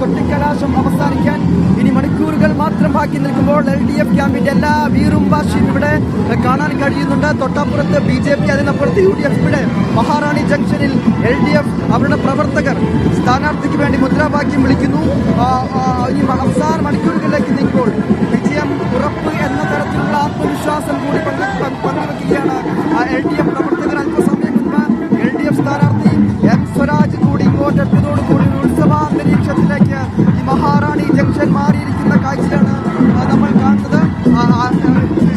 കൊട്ടിക്കലാശം അവസാനിക്കാൻ ഇനി മണിക്കൂറുകൾ മാത്രം ബാക്കി നിൽക്കുമ്പോൾ എൽ ഡി എഫ് ക്യാമ്പിന്റെ എല്ലാ വീറും വാശിയും ഇവിടെ കാണാൻ കഴിയുന്നുണ്ട്. തൊട്ടപ്പുറത്ത് ബി ജെ പി അതിനപ്പുറത്ത് യു ഡി എഫ്. ഇവിടെ മഹാറാണി ജംഗ്ഷനിൽ എൽ ഡി എഫ് അവരുടെ പ്രവർത്തകർ സ്ഥാനാർത്ഥിക്ക് വേണ്ടി മുദ്രാവാക്യം വിളിക്കുന്നു. ഈ അവസാന മണിക്കൂറുകളിലേക്ക് നിൽക്കുമ്പോൾ വിജയം ഉറപ്പ് എന്ന തരത്തിലുള്ള ആത്മവിശ്വാസം കൂടി ജംഗ്ഷൻ മാറിയിരിക്കുന്ന കാഴ്ചയാണ് നമ്മൾ കാണുന്നത്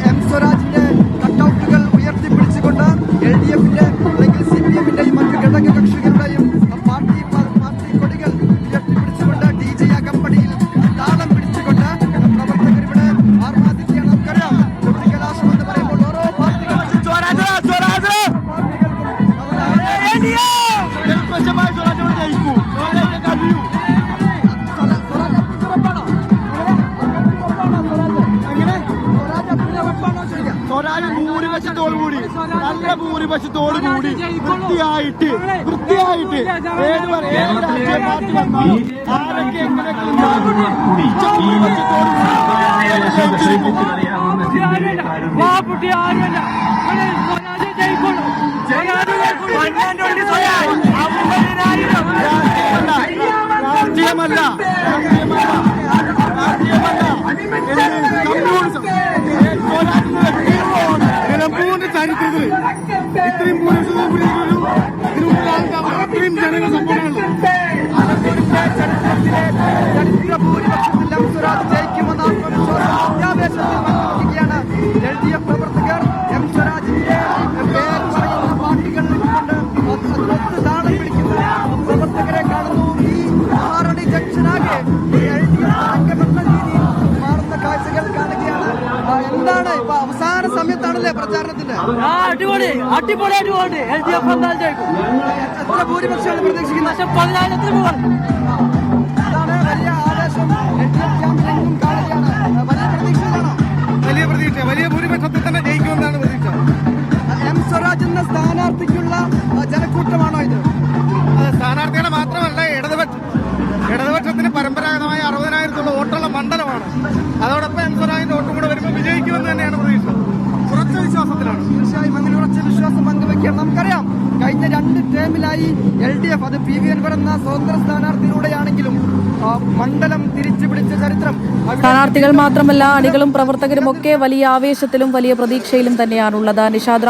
എം സ്വരാജിന്റെ കട്ടൗട്ടുകൾ ഉയർത്തിപ്പിടിച്ചുകൊണ്ട് എൽ ഡി എഫിന്റെ അല്ലെങ്കിൽ സി പി എമ്മിന്റെയും മറ്റ് ഘടക കക്ഷികളുടെയും പാർട്ടി പാർട്ടി കൊടികൾ ഉയർത്തിപ്പിടിച്ചുകൊണ്ട് ഡി ജെ അകമ്പടിയിൽ താളം പിടിച്ചുകൊണ്ട് പ്രവർത്തകർ ഇവിടെ ആർമാദിക്കുകയാണ് നമുക്കറിയാം കൊട്ടിക്കലാശം എന്ന് പറയുമ്പോൾ ഓരോ പാർട്ടികളും ഭൂരിപക്ഷത്തോടുകൂടി നല്ല ഭൂരിപക്ഷത്തോടു കൂടി. വൃത്തിയായിട്ട് വൃത്തിയായിട്ട്. ഏത് ഏത് രാഷ്ട്രീയ പാർട്ടി വന്നാലും ആരൊക്കെ ആരുമല്ല ജയിക്കുള്ളൂ. രാഷ്ട്രീയമല്ല. രാഷ്ട്രീയമല്ല. രാഷ്ട്രീയമല്ല. ചരിത്രത്തിൽ ഇത്രയും ഇതിനുണ്ടാകുന്ന അത്രയും ജനങ്ങൾ സപ്പോർട്ടുള്ളൂ അനന്തപുരത്തെ ചരിത്രത്തിലെ ചരിത്ര ഭൂരിപക്ഷത്തിൽ സ്വരാജ് ജയിക്കുമെന്ന ആത്മവിശ്വാസം അത്യാവേശത്തിൽ പങ്കുവയ്ക്കുകയാണ് എൽ ഡി എഫ് പ്രവർത്തകർ എം സ്വരാജിന്റെ പേര് പറയുന്ന പാർട്ടികൾ കൊണ്ട് അതിനൊത്ത് താളം പിടിക്കുന്ന പ്രവർത്തകരെ കാണുന്നു ഈ മഹാറാണി ജംഗ്ഷനാകെ എൽ ഡി എഫ് അംഗമെന്ന രീതിയിൽ മാറുന്ന കാഴ്ചകൾ കാണുകയാണ് എന്താണ് ഇപ്പൊ അവസാന സമയത്താണല്ലേ പ്രചാരണത്തിന്റെ അടിപൊളി. അടിപൊളി അടിപൊളി. എൽ ഡി എഫ് എന്തായാലും ജയിക്കും എത്ര ഭൂരിപക്ഷമാണ് പ്രതീക്ഷിക്കുന്നത്? പക്ഷെ പതിനായിരത്തിന് മുകളിൽ. അതാണ് വലിയ ആവേശം. എൽ ഡി എഫ് ക്യാമ്പിലെങ്കിലും കാണുകയാണ് വലിയ പ്രതീക്ഷയിലാണോ വലിയ പ്രതീക്ഷ വലിയ ഭൂരിപക്ഷത്തിൽ തന്നെ ജയിക്കുമെന്നാണ് പ്രതീക്ഷ. എം സ്വരാജ് എന്ന സ്ഥാനാർത്ഥിക്കുള്ള വിശ്വാസത്തിലാണ് തീർച്ചയായും അങ്ങനെ ഉറച്ച വിശ്വാസം പങ്കുവെക്കുകയാണ്. നമുക്കറിയാം കഴിഞ്ഞ രണ്ട് ടേമിലായി എൽ ഡി എഫ് അത് പി വി അൻവർ എന്ന സ്വതന്ത്ര സ്ഥാനാർത്ഥിയിലൂടെയാണെങ്കിലും മണ്ഡലം തിരിച്ചു പിടിച്ച ചരിത്രം സ്ഥാനാർത്ഥികൾ മാത്രമല്ല അണികളും പ്രവർത്തകരും ഒക്കെ വലിയ ആവേശത്തിലും വലിയ പ്രതീക്ഷയിലും തന്നെയാണുള്ളത്. നിഷാദ്